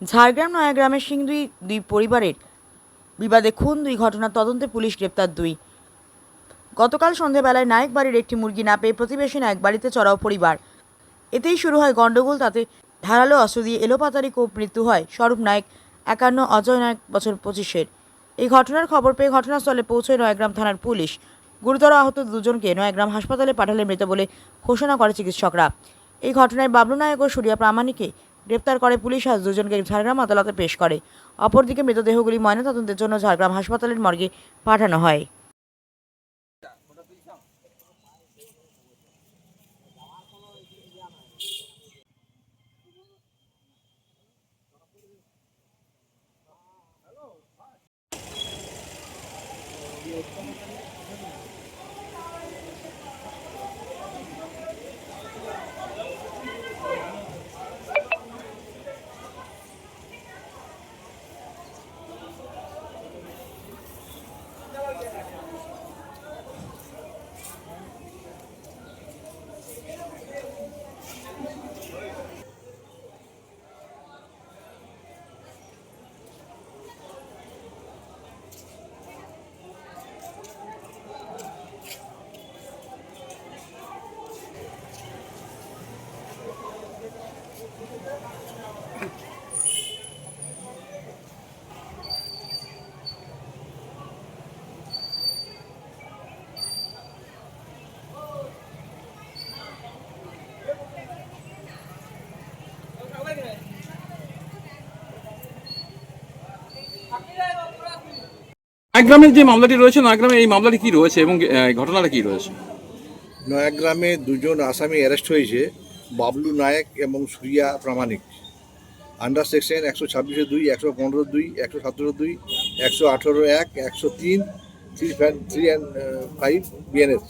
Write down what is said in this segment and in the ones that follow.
ঝাড়গ্রাম, নয়াগ্রামের সিংদুই দুই পরিবারের বিবাদে খুন, দুই ঘটনার তদন্তে পুলিশ গ্রেপ্তার দুই। গতকাল সন্ধেবেলায় নায়ক বাড়ির একটি মুরগি না পেয়ে প্রতিবেশী নায়ক বাড়িতে চড়াও পরিবার। এতেই শুরু হয় গণ্ডগোল, তাতে ধারালো অস্ত্র দিয়ে এলোপাতারি কোপ মৃত্যু হয় স্বরূপ নায়ক, একান্ন, অজয় নায়ক, বছর পঁচিশের। এই ঘটনার খবর পেয়ে ঘটনাস্থলে পৌঁছয় নয়াগ্রাম থানার পুলিশ। গুরুতর আহত দুজনকে নয়াগ্রাম হাসপাতালে পাঠালে মৃত বলে ঘোষণা করে চিকিৎসকরা। এই ঘটনায় বাবলু নায়ক ও সুরিয়া প্রামাণিককে গ্রেপ্তার করে পুলিশ আজ দুজনকে ঝাড়গ্রাম আদালতে পেশ করে। অপরদিকে মৃতদেহগুলি ময়নাতদন্তের জন্য ঝাড়গ্রাম হাসপাতালের মর্গে পাঠানো হয়। নয়াগ্রামের যে মামলাটি রয়েছে নয়াগ্রামে এই মামলাটি কি রয়েছে এবং ঘটনাটা কি রয়েছে? নয়াগ্রামে দুজন আসামি অ্যারেস্ট হয়েছে বাবলু নায়েক এবং সুরিয়া প্রামাণিক। আন্ডার সেকশন একশো ছাব্বিশে দুই একশো পনেরো দুই একশো সতেরো দুই একশো আঠেরো এক একশো তিন three three and five BNS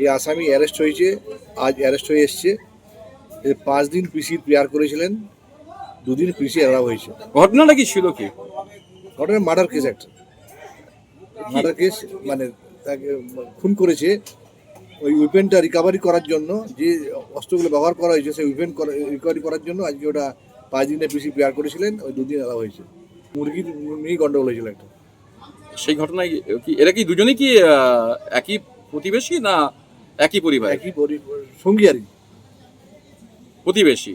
এই আসামি অ্যারেস্ট হয়েছে আজ অ্যারেস্ট হয়ে এসছে। এর পাঁচ দিন পিসি প্রেয়ার করেছিলেন দুদিন পিসি এড়াও হয়েছে। ঘটনাটা কি ছিল কি? ঘটনা মার্ডার কেস একটা। মার্ডার কেস মানে তাকে খুন করেছে ওই উইপেনটা রিকভারি করার জন্য যে অস্ত্রগুলো ব্যবহার করা হয়েছে সেই উইপেন রিকভারি করার জন্য আজকে ওটা পাঁচ দিনের বেশি প্রেয়ার করেছিলেন ওই দুদিন এলাও হয়েছে। মুরগির নিয়েই গন্ডগোল হয়েছিল একটা। সেই ঘটনায় কি এরা কি দুজনেই কি একই প্রতিবেশী না একই পরিবার? একই সঙ্গী আর প্রতিবেশী।